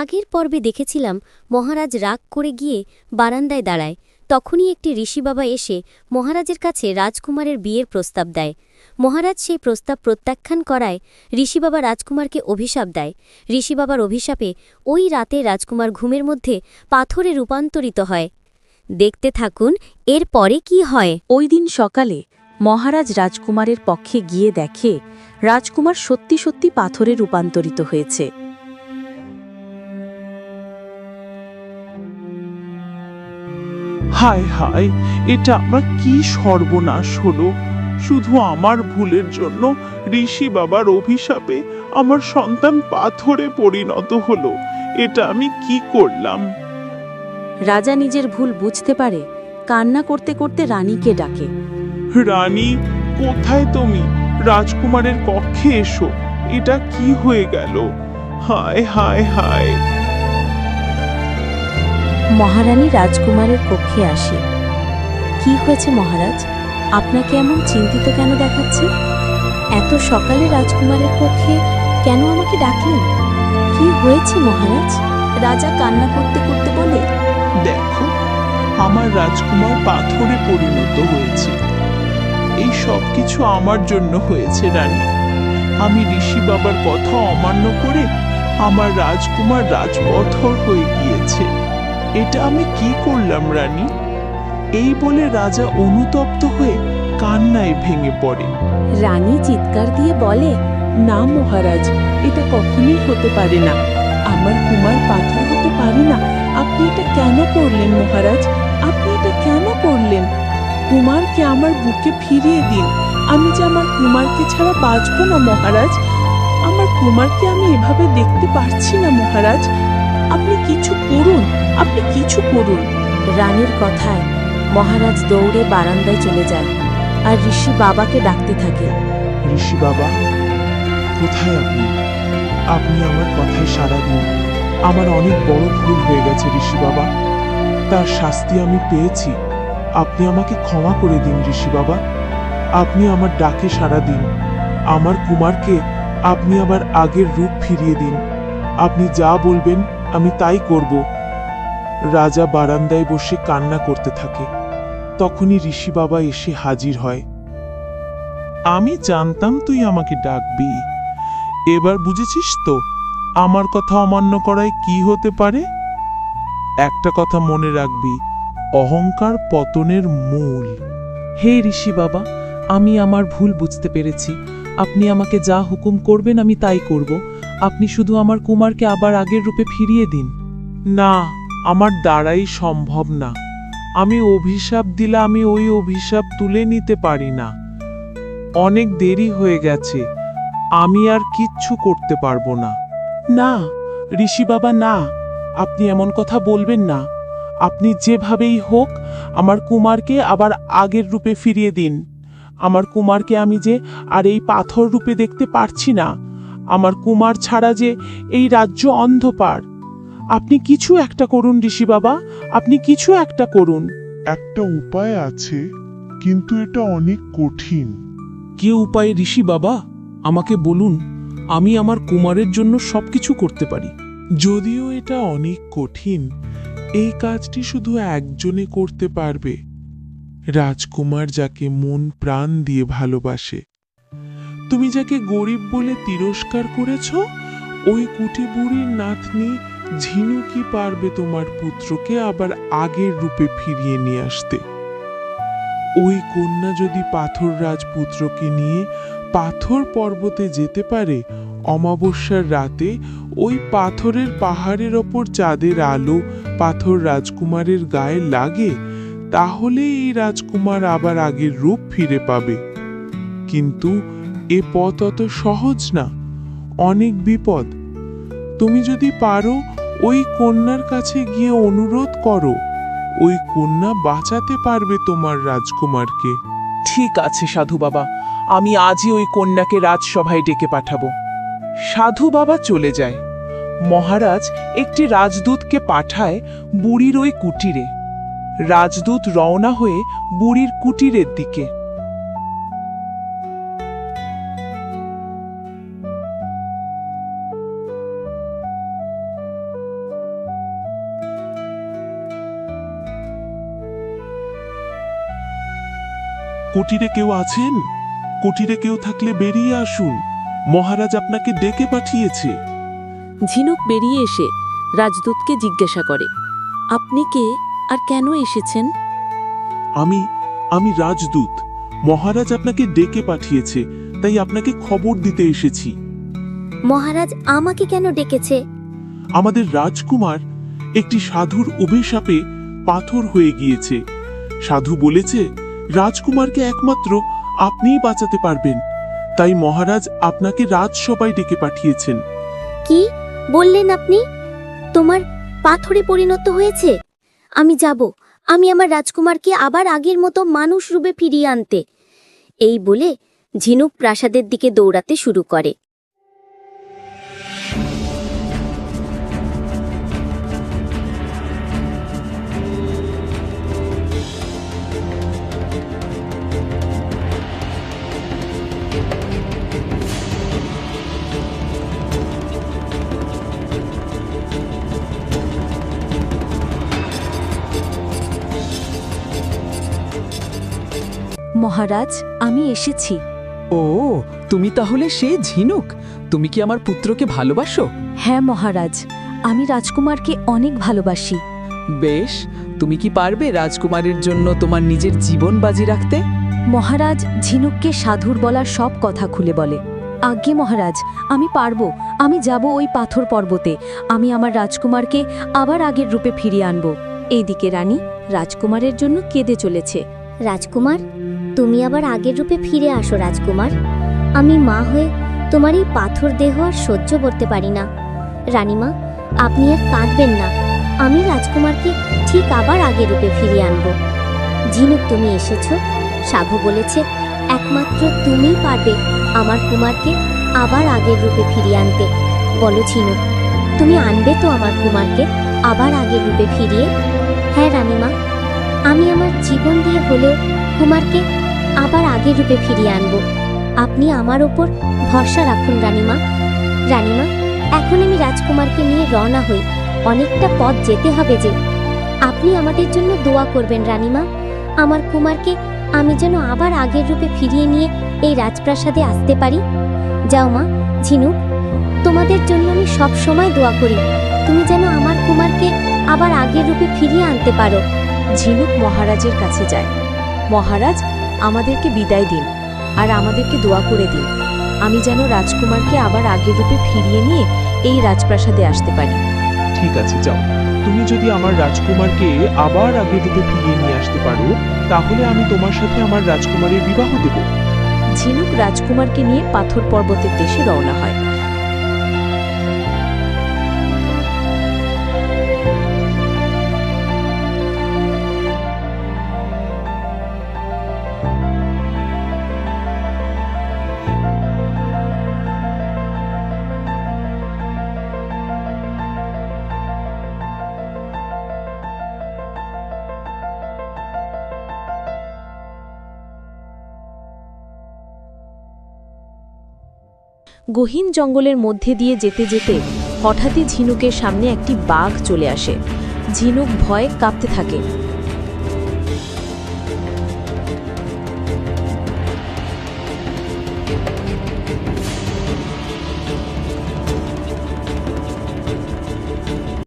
আগের পর্বে দেখেছিলাম মহারাজ রাগ করে গিয়ে বারান্দায় দাঁড়ায়। তখনই একটি ঋষি বাবা এসে মহারাজের কাছে রাজকুমারের বিয়ের প্রস্তাব দেয়। মহারাজ সেই প্রস্তাব প্রত্যাখ্যান করায় ঋষি বাবা রাজকুমারকে অভিশাপ দেয়। ঋষি বাবার অভিশাপে ওই রাতে রাজকুমার ঘুমের মধ্যে পাথরে রূপান্তরিত হয়। দেখতে থাকুন, এর পরে কি হয়। ওই দিন সকালে মহারাজ রাজকুমারের পক্ষে গিয়ে দেখে রাজকুমার সত্যি সত্যি পাথরে রূপান্তরিত হয়েছে। হায় হায় এটা আমার কি সর্বনাশ হলো? শুধু আমার ভুলের জন্য ঋষি বাবার অভিশাপে আমার সন্তান পাথরে পরিণত হলো। এটা আমি কি করলাম? রাজা নিজের ভুল বুঝতে পারে কান্না করতে করতে রানীকে ডাকে। রানী কোথায় তুমি? রাজকুমারের কক্ষে এসো এটা কি হয়ে গেল? হায় হায় হায়। মহারানী রাজকুমারের কক্ষে আসে। কি হয়েছে মহারাজ? আপনাকে এমন চিন্তিত কেন দেখাচ্ছে? এত সকালে রাজকুমারের কক্ষে কেন আমাকে ডাকলেন? কি হয়েছে মহারাজ? রাজা কান্না করতে করতে বলে, দেখো, আমার রাজকুমার পাথরে পরিণত হয়েছে। এই সব কিছু আমার জন্য হয়েছে, রানী। আমি ঋষি বাবার কথা অমান্য করে আমার রাজকুমার রাজপথর হয়ে গিয়েছে। এটা আমি কি করলাম, রানী? এই বলে রাজা অনুতপ্ত হয়ে কান্নায় ভেঙে পড়ে। রানী চিৎকার দিয়ে বলে, না মহারাজ, এটা কখনোই হতে পারে না। আমার কুমার পাথর হতে পারে না। আপনি এটা কেন করলেন মহারাজ? আপনি এটা কেন করলেন? কুমারকে আমার বুকে ফিরিয়ে দিন। আমি যে আমার কুমারকে ছাড়া বাঁচব না মহারাজ। আমার কুমারকে আমি এভাবে দেখতে পারছি না মহারাজ। আপনি কিছু করুন, আপনি কিছু করুন। রানীর কথায় মহারাজ দৌড়ে বারান্দায় চলে যায় আর ঋষি বাবাকে ডাকতে থাকে। ঋষি বাবা, কোথায় আপনি? আপনি আমার কথায় সাড়া দিন। আমার অনেক বড় ভুল হয়ে গেছে, ঋষি বাবা। তার শাস্তি আমি পেয়েছি। আপনি আমাকে ক্ষমা করে দিন, ঋষি বাবা। আপনি আমার ডাকে সাড়া দিন। আমার কুমারকে আপনি আবার আগের রূপ ফিরিয়ে দিন। আপনি যা বলবেন আমি তাই করব। রাজা বারান্দায় বসে কান্না করতে থাকে। তখনই ঋষি বাবা এসে হাজির হয়। আমি জানতাম তুই আমাকে ডাকবি। এবার বুঝেছিস তো, আমার কথা অমান্য করায় কি হতে পারে? একটা কথা মনে রাখবি, অহংকার পতনের মূল। হে ঋষি বাবা, আমি আমার ভুল বুঝতে পেরেছি। আপনি আমাকে যা হুকুম করবেন আমি তাই করব। আপনি শুধু আমার কুমারকে আবার আগের রূপে ফিরিয়ে দিন। না, আমার দ্বারাই সম্ভব না। আমি অভিশাপ দিলে আমি ওই অভিশাপ তুলে নিতে পারি না। অনেক দেরি হয়ে গেছে। আমি আর কিচ্ছু করতে পারব না। না, ঋষি বাবা, না। আপনি এমন কথা বলবেন না। আপনি যেভাবেই হোক আমার কুমারকে আবার আগের রূপে ফিরিয়ে দিন। আমার কুমারকে আমি যে আর এই পাথর রূপে দেখতে পারছি না আমার কুমার ছাড়া যে এই রাজ্য অন্ধকার। আপনি কিছু একটা করুন ঋষি বাবা আপনি কিছু একটা করুন। একটা উপায় আছে কিন্তু এটা অনেক কঠিন। কে উপায়ে ঋষি বাবা? আমাকে বলুন আমি আমার কুমারের জন্য সবকিছু করতে পারি। যদিও এটা অনেক কঠিন এই কাজটি শুধু একজনে করতে পারবে। রাজকুমার যাকে মন প্রাণ দিয়ে ভালোবাসে তুমি যাকে গরিব বলে তিরস্কার করেছ, ওই কুটি বুড়ির নাতনি ঝিনু কি পারবে তোমার পুত্রকে আবার আগের রূপে ফিরিয়ে নিয়ে আসতে? ওই কন্যা যদি পাথর রাজপুত্রকে নিয়ে পাথর পর্বতে যেতে পারে, অমাবস্যার রাতে ওই পাথরের পাহাড়ের ওপর চাঁদের আলো পাথর রাজকুমারের গায়ে লাগে তাহলে এই রাজকুমার আবার আগের রূপ ফিরে পাবে। কিন্তু এ পথ অত সহজ না। অনেক বিপদ। তুমি যদি পারো, ওই কন্যার কাছে গিয়ে অনুরোধ করো। ওই কন্যা বাঁচাতে পারবে তোমার রাজকুমারকে। ঠিক আছে, সাধু বাবা। আমি আজই ওই কন্যাকে রাজসভায় ডেকে পাঠাবো। সাধু বাবা চলে যায়। মহারাজ একটি রাজদূতকে পাঠায় বুড়ির ওই কুটিরে। রাজদূত রওনা হয়ে বুড়ির কুটিরের দিকে। কুটিরে কেউ আছেন? কুটিরে কেউ থাকলে বেরিয়ে আসুন। মহারাজ আপনাকে ডেকে পাঠিয়েছে। ঝিনুক বেরিয়ে এসে রাজদূতকে জিজ্ঞাসা করে আপনি কে আর কেন এসেছেন? আমি আমি রাজদূত। মহারাজ আপনাকে ডেকে পাঠিয়েছে তাই আপনাকে খবর দিতে এসেছি। মহারাজ আমাকে কেন ডেকেছে? আমাদের রাজকুমার একটি সাধুর অভিশাপে পাথর হয়ে গিয়েছে। সাধু বলেছে রাজকুমারকে একমাত্র আপনিই বাঁচাতে পারবেন। তাই মহারাজ আপনাকে রাজসভায় ডেকে পাঠিয়েছেন। কি? বললেন আপনি? তোমার পাথরে পরিণত হয়েছে? আমি যাব। আমি আমার রাজকুমারকে আবার আগের মতো মানুষ রূপে ফিরিয়ে আনতে। এই বলে ঝিনুক প্রাসাদের দিকে দৌড়াতে শুরু করে। মহারাজ আমি এসেছি। ও তুমি তাহলে সে ঝিনুক। তুমি কি আমার পুত্রকে ভালোবাসো? হ্যাঁ মহারাজ আমি রাজকুমারকে অনেক ভালোবাসি। বেশ তুমি কি পারবে রাজকুমারের জন্য তোমার নিজের জীবন বাজি রাখতে? মহারাজ ঝিনুককে সাধুর বলার সব কথা খুলে বলে। আজ্ঞে মহারাজ আমি পারব আমি যাব ওই পাথর পর্বতে। আমি আমার রাজকুমারকে আবার আগের রূপে ফিরিয়ে আনব। এইদিকে রানী রাজকুমারের জন্য কেঁদে চলেছে। রাজকুমার তুমি আবার আগের রূপে ফিরে আসো, রাজকুমার। আমি মা হয়ে তোমার এই পাথর দেহ আর সহ্য করতে পারি না। রানীমা, আপনি আর কাঁদবেন না। আমি রাজকুমারকে ঠিক আবার আগের রূপে ফিরিয়ে আনব। ঝিনুক, তুমি এসেছ? সাধু বলেছে, একমাত্র তুমিই পারবে আমার কুমারকে আবার আগের রূপে ফিরিয়ে আনতে। বলো ঝিনুক, তুমি আনবে তো আমার কুমারকে আবার আগের রূপে ফিরিয়ে? হ্যাঁ রানীমা, আমি আমার জীবন দিয়ে হলেও কুমারকে আবার আগের রূপে ফিরিয়ে আনব। আপনি আমার ওপর ভরসা রাখুন, রানীমা। রানীমা, এখন আমি রাজকুমারকে নিয়ে রওনা হই। অনেকটা পথ যেতে হবে যে। আপনি আমাদের জন্য দোয়া করবেন, রানীমা। আমার কুমারকে আমি যেন আবার আগের রূপে ফিরিয়ে নিয়ে এই রাজপ্রাসাদে আসতে পারি। যাও মা, ঝিনুক, তোমাদের জন্য আমি সব সময় দোয়া করি। তুমি যেন আমার কুমারকে আবার আগের রূপে ফিরিয়ে আনতে পারো। ঝিনুক মহারাজের কাছে যায়। মহারাজ আমাদেরকে বিদায় দিন আর আমাদেরকে দোয়া করে দিন। আমি যেন রাজকুমারকে আবার আগের রূপে ফিরিয়ে নিয়ে এই রাজপ্রাসাদে আসতে পারি। ঠিক আছে যাও। তুমি যদি আমার রাজকুমারকে আবার আগের রূপে ফিরিয়ে নিয়ে আসতে পারো তাহলে আমি তোমার সাথে আমার রাজকুমারের বিবাহ দেব। ঝিনুক রাজকুমারকে নিয়ে পাথর পর্বতের দেশে রওনা হয়। গহীন জঙ্গলের মধ্যে দিয়ে যেতে যেতে হঠাৎই ঝিনুকের সামনে একটি বাঘ চলে আসে। ঝিনুক ভয়ে কাঁপতে থাকে।